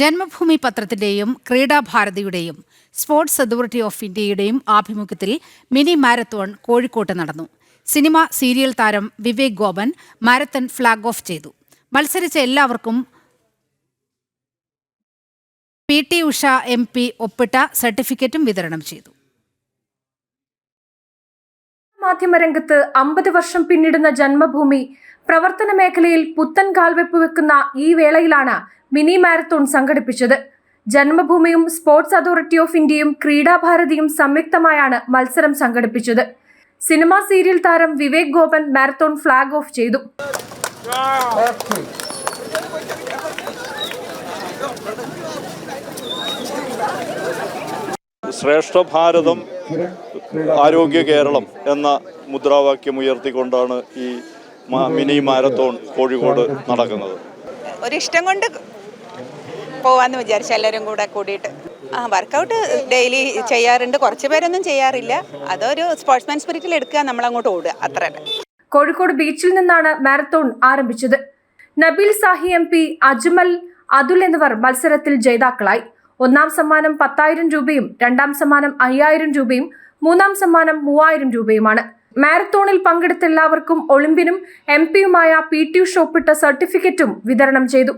ജന്മഭൂമി പത്രത്തിന്റെയും ക്രീഡാഭാരതിയുടെയും sports authority of ഇന്ത്യയുടെയും ആഭിമുഖ്യത്തിൽ മിനി മാരത്തോൺ കോഴിക്കോട്ട് നടന്നു. സിനിമ സീരിയൽ താരം Vivek Gopan marathon flag off ചെയ്തു. മത്സരിച്ച എല്ലാവർക്കും P T Usha M P ഒപ്പിട്ട സർട്ടിഫിക്കറ്റും വിതരണം ചെയ്തു. മാധ്യമരംഗത്ത് അമ്പത് വർഷം പിന്നിടുന്ന ജന്മഭൂമി പ്രവർത്തന മേഖലയിൽ പുത്തൻ കാൽവെപ്പ് വെക്കുന്ന ഈ വേളയിലാണ് മിനി മാരത്തോൺ സംഘടിപ്പിച്ചത്. ജന്മഭൂമിയും സ്പോർട്സ് അതോറിറ്റി ഓഫ് ഇന്ത്യയും ക്രീഡാഭാരതിയും സംയുക്തമായാണ് മത്സരം സംഘടിപ്പിച്ചത്. സിനിമാ സീരിയൽ താരം Vivek Gopan marathon flag off ചെയ്തു. ശ്രേഷ്ഠ ഭാരതം ആരോഗ്യ കേരളം എന്ന മുദ്രാവാക്യം ഉയർത്തിക്കൊണ്ടാണ് ഈ മിനി മാരത്തോൺ കോഴിക്കോട് നടക്കുന്നത്. ഒരിഷ്ടം കൊണ്ട് പോവാന്ന് വിചാരിച്ചു എല്ലാവരും കൂടെ കൂടിയിട്ട്. ആ വർക്കൗട്ട് ഡെയിലി ചെയ്യാറുണ്ട്. കുറച്ച് പേരൊന്നും ചെയ്യാറില്ല. അതൊരു സ്പോർട്സ്മാൻ സ്പിരിറ്റിൽ എടുക്കുക നമ്മൾ അങ്ങോട്ട് ഓടുക. അത്ര. കോഴിക്കോട് ബീച്ചിൽ നിന്നാണ് മാരത്തോൺ ആരംഭിച്ചത്. നബീൽ സാഹി എം പി അജ്മൽ അതുൽ എന്നിവർ മത്സരത്തിൽ ജേതാക്കളായി. ഒന്നാം സമ്മാനം പത്തായിരം രൂപയും രണ്ടാം സമ്മാനം അയ്യായിരം രൂപയും മൂന്നാം സമ്മാനം മൂവായിരം രൂപയുമാണ്. മാരത്തോണിൽ പങ്കെടുത്ത എല്ലാവർക്കും ഒളിമ്പ്യനും എം പിയുമായ പി ടി ഉഷ ഒപ്പിട്ട സർട്ടിഫിക്കറ്റും വിതരണം ചെയ്തു.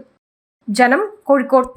ജനം കോഴിക്കോട്